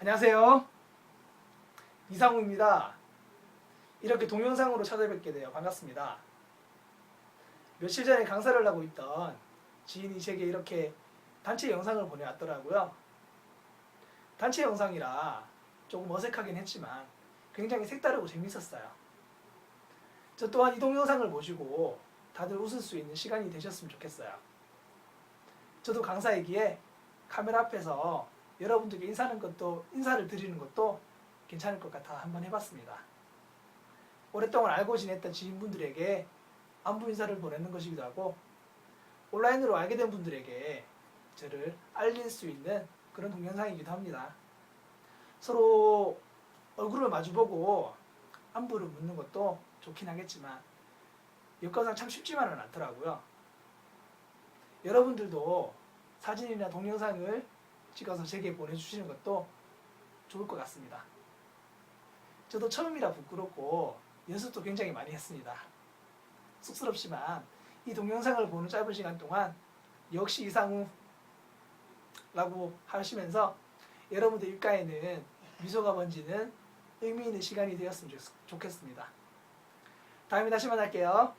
안녕하세요. 이상우입니다. 이렇게 동영상으로 찾아뵙게 되어 반갑습니다. 며칠 전에 강사를 하고 있던 지인이 제게 이렇게 단체 영상을 보내왔더라고요. 단체 영상이라 조금 어색하긴 했지만 굉장히 색다르고 재밌었어요. 저 또한 이 동영상을 보시고 다들 웃을 수 있는 시간이 되셨으면 좋겠어요. 저도 강사이기에 카메라 앞에서 여러분들께 인사하는 것도 인사를 드리는 것도 괜찮을 것 같아 한번 해봤습니다. 오랫동안 알고 지냈던 지인분들에게 안부 인사를 보내는 것이기도 하고 온라인으로 알게 된 분들에게 저를 알릴 수 있는 그런 동영상이기도 합니다. 서로 얼굴을 마주보고 안부를 묻는 것도 좋긴 하겠지만 여건상 참 쉽지만은 않더라고요. 여러분들도 사진이나 동영상을 찍어서 제게 보내주시는 것도 좋을 것 같습니다. 저도 처음이라 부끄럽고 연습도 굉장히 많이 했습니다. 쑥스럽지만 이 동영상을 보는 짧은 시간 동안 역시 이상우 라고 하시면서 여러분들 입가에는 미소가 번지는 의미 있는 시간이 되었으면 좋- 좋겠습니다. 다음에 다시 만날게요.